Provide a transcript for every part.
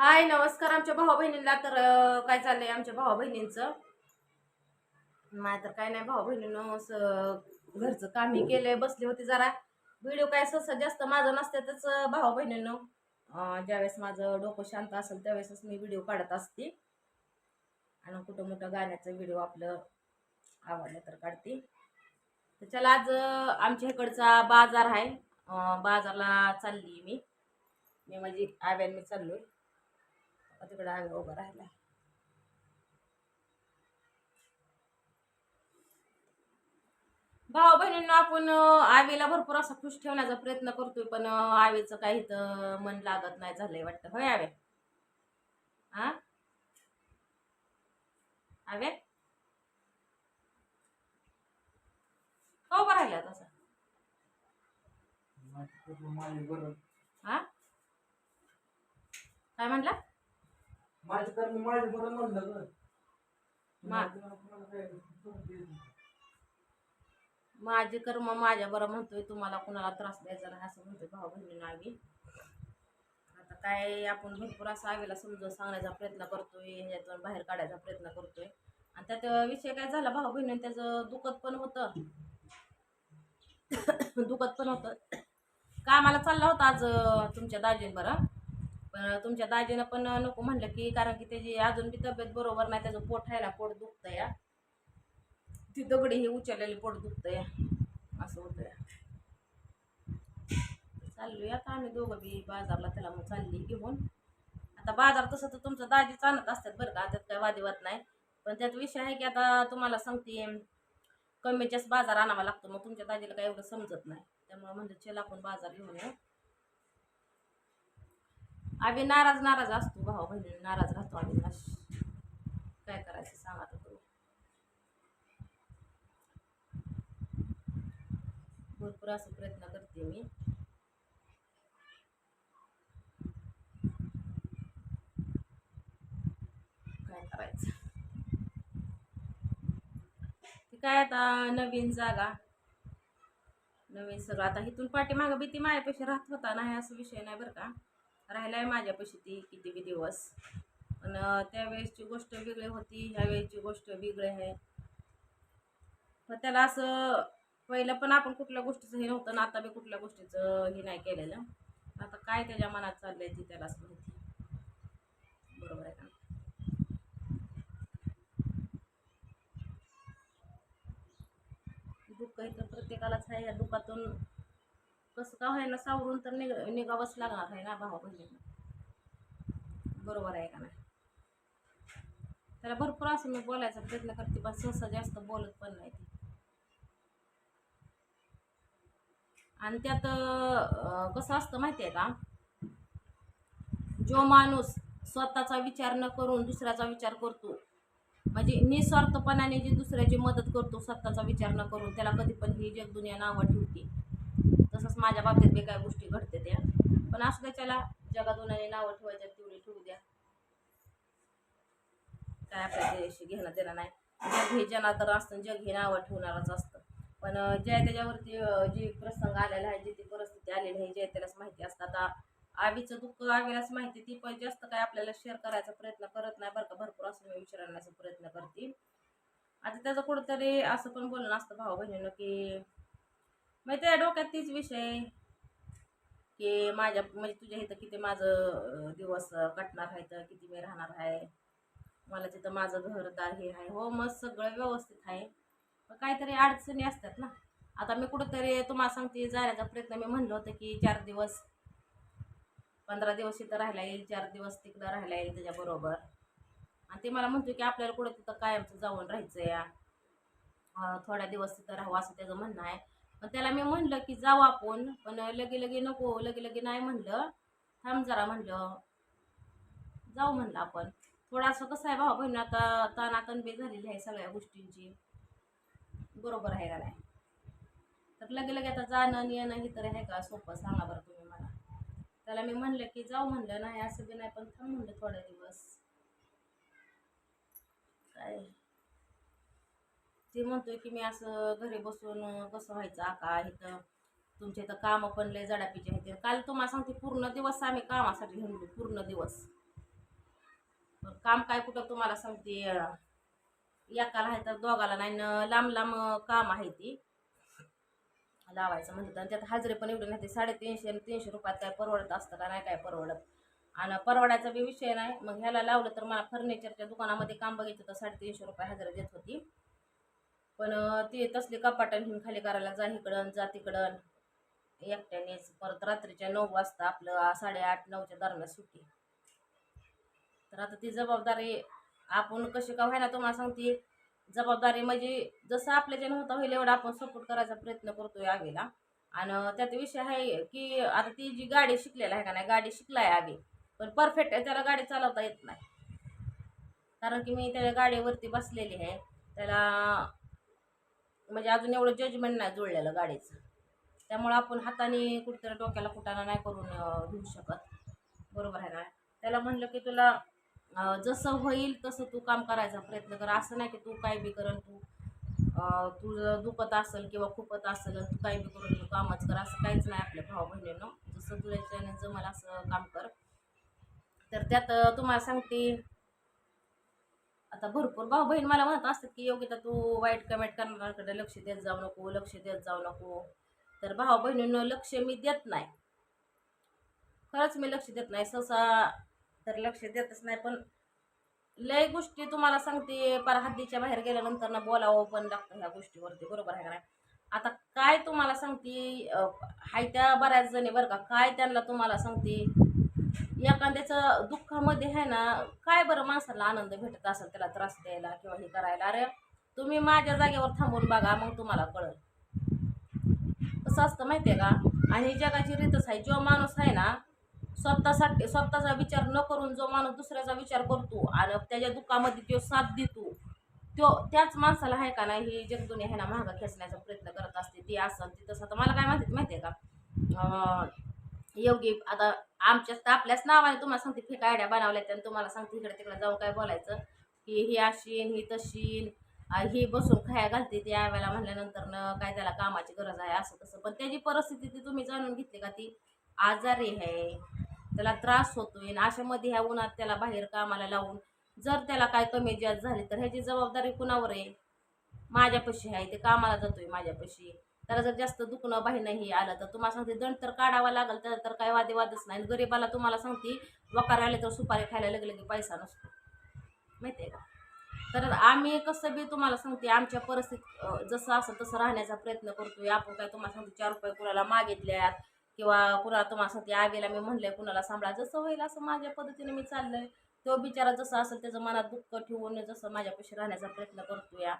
हाय नमस्कार आमच्या भाऊ बहिणींना तर काय काय चाललंय आमच्या भाऊ बहिणींचं नाही तर काय नाही भाऊ बहिणीनं असं घरचं कामही केलंय. बसली होती जरा. व्हिडिओ काय सहसा जास्त माझं नसतातच भाऊ बहिणीनं ज्यावेळेस माझं डोकं शांत असेल त्यावेळेसच मी व्हिडिओ काढत असते. आणि कुठं मोठं गाण्याचं व्हिडिओ आपलं आवडलं तर काढते. तर चला आज आमच्या इकडचा बाजार आहे. बाजारला चालली मी. मी माझी आव्यान मी चाललो आहे तिकडे उभा राहिला भाऊ बहिणींना आपण आवीला भरपूर असा खुश ठेवण्याचा प्रयत्न करतोय पण आवीचं काही तर मन लागत नाही झालंय वाटतं. होय आव्या हा आव्या का उभा राहिला तसा हा काय म्हणला? माझं कर्म माझं बरं म्हणलं ग. मा- माझे कर्म माझ्या बरं म्हणतोय तुम्हाला कुणाला त्रास द्यायचा नाही असं म्हणतोय भाऊ बहिणींना आम्ही. आता काय आपण भरपूर असं आवीला समजून सांगण्याचा प्रयत्न करतोय ह्याच्यातून बाहेर काढायचा प्रयत्न करतोय. आणि त्यात विषय काय झाला भाऊ बहिणी त्याचं दुखत पण होतं. दुखत पण होतं. कामाला चालला होता आज अं, तुमच्या दाजीन बरं. पण तुमच्या दाजीनं पण नको म्हणलं की कारण की त्याची अजून बी तब्येत बरोबर नाही त्याचं पोट आहे ना पोट दुखतं या ती दगडी ही उचललेली पोट दुखतं या असं होतं या चाललोय आता आम्ही दोघं बी बाजारला त्याला मग चालली घेऊन. आता बाजार तसं तर तुमचं दाजीच आणत असतात बरं का त्यात काय वादिवाद नाही. पण त्यात विषय आहे की आता तुम्हाला सांगते कमीच्याच बाजार आणावा लागतो मग तुमच्या दाजीला काय एवढं समजत नाही. त्यामुळे म्हणजे चल आपण बाजार घेऊन येऊ. आम्ही नाराज नाराज असतो. भाऊ बहिणी नाराज राहतो आम्ही. काय करायचं सांगा आता तुम्ही. भरपूर असं प्रयत्न करते मी. काय करायचं? काय आता नवीन जागा. नवीन सगळं. आता इथून पाठीमागं भीती माझ्यापेक्षा राहत होता. नाही असं विषय नाही बरं का. राहिलाय माझ्यापाशी ती किती बी दिवस. पण त्यावेळेसची गोष्ट वेगळी होती ह्या वेळेची गोष्ट वेगळी आहे. पण त्याला असं पहिलं पण आपण कुठल्या गोष्टीचं हे नव्हतं ना आता बी कुठल्या गोष्टीचं हे नाही केलेलं. आता काय त्याच्या मनात चाललंय ती त्यालाच माहिती. बरोबर आहे का दुःख इथं प्रत्येकालाच आहे या दुःखातून कसं का व्हायला सावरून तर निग निघावंच लागणार आहे ना भावा बहिणींना. बरोबर आहे का नाही? त्याला भरपूर असं मी बोलायचा प्रयत्न करते पण सहसा जास्त बोलत पण नाही ती. आणि त्यात कसं असतं माहिती आहे का? जो माणूस स्वतःचा विचार न करून दुसऱ्याचा विचार करतो म्हणजे निस्वार्थपणाने जी दुसऱ्याची मदत करतो स्वतःचा विचार न करून त्याला कधी पण ही जगदुनिया नावं तसंच माझ्या बाबतीत बी काही गोष्टी घडते त्या. पण असं त्याच्याला जगादुनाने नावं ठेवायच्या तेवढी ठेवू द्या. काय आपल्या घेणं देणं नाही. जग हे जनादर असतं जग हे नावं ठेवणारच असतं. पण अं, ज्या त्याच्यावरती जी प्रसंग आलेला आहे जी ती परिस्थिती आलेली आहे जे त्यालाच माहिती असतं. आता आवीचं दुःख आवीलाच माहिती ती पण जास्त काय आपल्याला शेअर करायचा प्रयत्न करत नाही बरं का भरपूर असं मी विचारण्याचा प्रयत्न करते. आता त्याचं कुठंतरी असं पण बोलणं असतं भाऊ बहिणीनं की माहिती त्या डोक्यात तीच विषय की माझ्या म्हणजे तुझ्या इथं किती माझं दिवस कटणार आहे तर किती मी राहणार आहे? मला तिथं माझं घरदार हे आहे. हो मग सगळं व्यवस्थित आहे. मग काहीतरी अडचणी असतात ना. आता मी कुठंतरी तुम्हाला सांगते जाण्याचा प्रयत्न मी म्हणलं होतं की चार दिवस पंधरा दिवस इथं राहायला येईल चार दिवस तिकडं राहायला येईल त्याच्याबरोबर. आणि ते मला म्हणतो की आपल्याला कुठं तिथं कायमचं जाऊन राहायचं या थोड्या दिवस तिथं राहावं असं त्याचं म्हणणं आहे. पण त्याला मी म्हणलं की जाऊ आपण पण लगे लगे नको लगे लगे नाही म्हणलं. थांब जरा म्हणलं. जाऊ म्हणलं आपण. थोडंसं कसं आहे भाऊ बहिणी आता तानातनबे झालेली आहे सगळ्या गोष्टींची. बरोबर आहे का नाही? तर लगे लगे आता जाणं येणं हे तर आहे का? सोपं सांगा बरं तुम्ही मला. त्याला मी म्हणलं की जाऊ म्हणलं नाही असं बी नाही पण थांब म्हणलं थोडे दिवस. काय? ते म्हणतोय की मी असं घरी बसून कसं व्हायचं? आका इथं तुमच्या इथं कामं पण लय जडापीचे आहेत. काल तुम्हाला सांगते पूर्ण दिवस आम्ही कामासाठी हिंडलो पूर्ण दिवस. काम काय कुठं तुम्हाला सांगते एकाला आहे तर दोघाला नाही न लांब लांब काम आहे ती. लावायचं म्हणतात. आणि त्यात हाजरी पण एवढे नाही ते साडेतीनशे आणि तीनशे रुपयात काय परवडत असतं का नाही काय परवडत. आणि परवडायचा बी विषय नाही. मग ह्याला लावलं तर मला फर्निचरच्या दुकानामध्ये काम बघितलं तर साडेतीनशे रुपये हजरे देत होती. पण ती तसली कपाटं घेऊन खाली करायला जा इकडं जा तिकडं. एकट्यानेच परत रात्रीच्या नऊ वाजता आपलं साडेआठ नऊच्या दरम्यान सुटी तर आता ती जबाबदारी आपण कशी का व्हायला तुम्हाला सांगते. जबाबदारी म्हणजे जसं आपल्याच्यानं होता होईल एवढा आपण सपोर्ट करायचा प्रयत्न करतोय आगीला. आणि त्यात विषय आहे की आता ती जी गाडी शिकलेला आहे का नाही गाडी शिकला आहे आगी. पण परफेक्ट त्याला गाडी चालवता येत नाही. कारण की मी त्या गाडीवरती बसलेली आहे. त्याला म्हणजे अजून एवढं जजमेंट नाही जुळलेलं गाडीचं. त्यामुळं आपण हाताने कुठेतरी डोक्याला कुटाणा नाही करून घेऊ शकत. बरोबर आहे ना? त्याला म्हणलं की तुला जसं होईल तसं तू काम करायचा प्रयत्न कर. असं नाही की तू काय बी करन तू तुझं दुखत असेल किंवा खूपत असेल तू काय बी करून तू कामच कर. असं काहीच नाही आपल्या भाऊ बहिणीनं. जसं तुला जमेल असं काम कर. तर त्यात तुम्हाला सांगते आता भरपूर भाऊ बहीण मला म्हणत असतात की योगिता तू वाईट कमेंट करणाऱ्याकडे लक्ष देत जाऊ नको लक्ष देत जाऊ नको. तर भाऊ बहिणींना लक्ष मी देत नाही. खरंच मी लक्ष देत नाही सहसा तर लक्ष देतच नाही पण लय गोष्टी तुम्हाला सांगते पर हद्दीच्या बाहेर गेल्यानंतर ना बोलावं पण लागतं ह्या गोष्टीवरती बरोबर आहे का नाही? आता काय तुम्हाला सांगते हाय त्या बऱ्याच जणी बरं का काय त्यांना तुम्हाला सांगते एखाद्याचं दुःखामध्ये आहे ना काय बरं माणसाला आनंद भेटत असेल त्याला त्रास द्यायला किंवा हे करायला? अरे तुम्ही माझ्या जागेवर थांबून बघा मग तुम्हाला कळल. कसं असतं माहिती आहे का? आणि जगाची रीतच आहे. जो माणूस आहे ना स्वतःसाठी स्वतःचा विचार न करून जो माणूस दुसऱ्याचा विचार करतो आणि त्याच्या दुःखामध्ये तो साथ देतो तो त्याच माणसाला आहे का नाही ही जगदुनी आहे ना महागा खेचण्याचा प्रयत्न करत असते. ती असं ती तसं. तर मला काय माहिती माहिती आहे का योगी आता आमच्याच तर आपल्याच नावाने तुम्हाला सांगते फेक आयडिया बनवल्या आणि तुम्हाला सांगते इकडे तिकडे जाऊन काय बोलायचं. की ही अशीन ही तशीन ही बसून खाया घालते ती आव्याला म्हणल्यानंतर काय त्याला कामाची गरज आहे असं तसं. पण त्याची परिस्थिती ती तुम्ही जाणून घेतली का ती? आजारी आहे. त्याला त्रास होतोय अशामध्ये ह्या उन्हात त्याला बाहेर कामाला लावून जर त्याला काय कमी जास्त झाली तर ह्याची जबाबदारी कुणावर आहे? माझ्यापाशी आहे ते कामाला जातोय माझ्यापाशी. त्याला जर जास्त दुखणं बाहेर नाही आलं तर तुम्हाला सांगते दंड तर काढावा लागेल त्याला तर काय वादेवादच नाही. गरीबाला तुम्हाला सांगते वकार आले तर सुपारी खायला लागले की पैसा नसतो. माहिती आहे का? तर आम्ही कसं बी तुम्हाला सांगते आमच्या परिस्थितीत जसं असं तसं राहण्याचा प्रयत्न करतोय. आपण काय तुम्हाला सांगते चार रुपये कुणाला मागितल्यात किंवा कुणाला तुम्हाला सांगते आगेला मी म्हणलंय कुणाला सांभाळा. जसं होईल असं माझ्या पद्धतीने मी चाललंय. तो बिचारा जसं असेल त्याचं मनात दुःख ठेवून जसं माझ्यापाशी राहण्याचा प्रयत्न करतोया.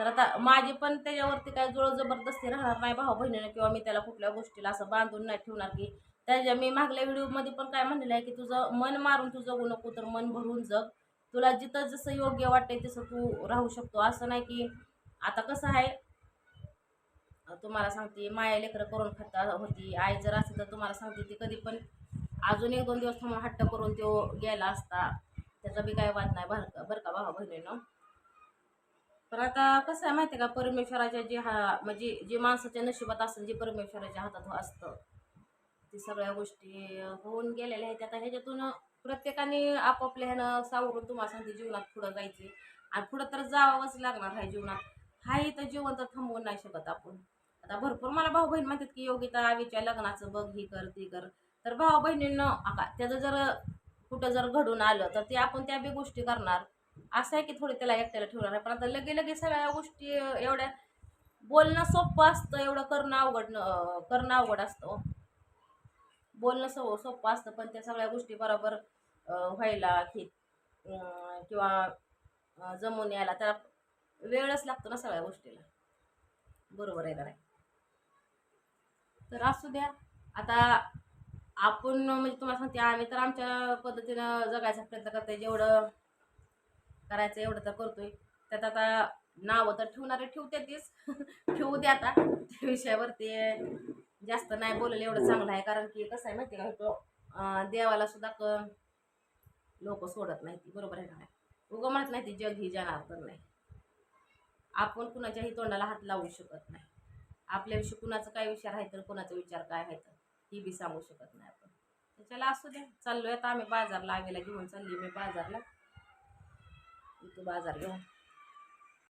तर आता माझी पण त्याच्यावरती काय जोळ जबरदस्ती राहणार नाही भाऊ बहिणीनं किंवा मी त्याला कुठल्या गोष्टीला असं बांधून नाही ठेवणार की. त्याच्या मी मागल्या व्हिडिओमध्ये पण काय म्हणलेलं आहे की तुझं मन मारून तू जगू नको तर मन भरून जग. तुला जिथं जसं योग्य वाटते तसं तू राहू शकतो. असं नाही की आता कसं आहे तुम्हाला सांगते माया लेकरं करून खाता होती. आई जर असेल तर तुम्हाला सांगते ती कधी पण अजून एक दोन दिवस थांबून हट्ट करून तो गेला असता. त्याचा बी काय वाद नाही बरं का बरं का भाऊ बहिणीनं? पण आता कसं आहे माहिती आहे का परमेश्वराच्या जे हा म्हणजे जे माणसाच्या नशिबात असेल जे परमेश्वराच्या हातात हो असतं ते सगळ्या गोष्टी होऊन गेलेल्या आहेत. आता ह्याच्यातून प्रत्येकाने आपापल्या ह्यानं सावरून तुम्हाला सांगते जीवनात पुढं जायचे आणि पुढं तर जावावंच लागणार आहे जीवनात. हाही तर जीवन तर थांबवून नाही शकत आपण. आता भरपूर मला भाऊ बहीण म्हणतात की योगिता आवीच्या लग्नाचं बघ ही कर ती कर. तर भाऊ बहिणींना त्याचं जर कुठं जर घडून आलं तर ते आपण त्या बी गोष्टी करणार. असं आहे की थोडी त्याला एकट्याला ठेवणार आहे पण आता लगे लगे सगळ्या गोष्टी एवढ्या बोलणं सोपं असतं एवढं करणं अवघड करणं अवघड असतं हो. बोलणं सो सोपं असतं पण त्या सगळ्या गोष्टी बरोबर व्हायला की किंवा जमून यायला त्याला वेळच लागतो ना सगळ्या गोष्टीला. बरोबर आहे का नाही? तर असू द्या. आता आपण म्हणजे तुम्हाला सांगते आम्ही तर आमच्या पद्धतीनं जगायचा प्रयत्न करतोय. जेवढं करायचं एवढं तर करतोय. त्यात आता नावं तर ठेवणारे ठेवते तीच. ठेवू द्या आता. त्या विषयावरती जास्त नाही बोललं एवढं चांगलं आहे. कारण की कसं आहे माहिती आहे का तो देवाला सुद्धा क लोक सोडत नाही ती बरोबर आहे का उगं म्हणत नाही ती जग ही तर नाही. आपण कुणाच्याही तोंडाला हात लावू शकत नाही. आपल्याविषयी कुणाचा काय विचार आहे तर कुणाचा विचार काय आहे तर ही बी सांगू शकत नाही आपण. त्याच्याला असू द्या. चाललोय आता आम्ही बाजारला आगेला घेऊन चालली मी बाजारला. इथं बाजार घेऊन.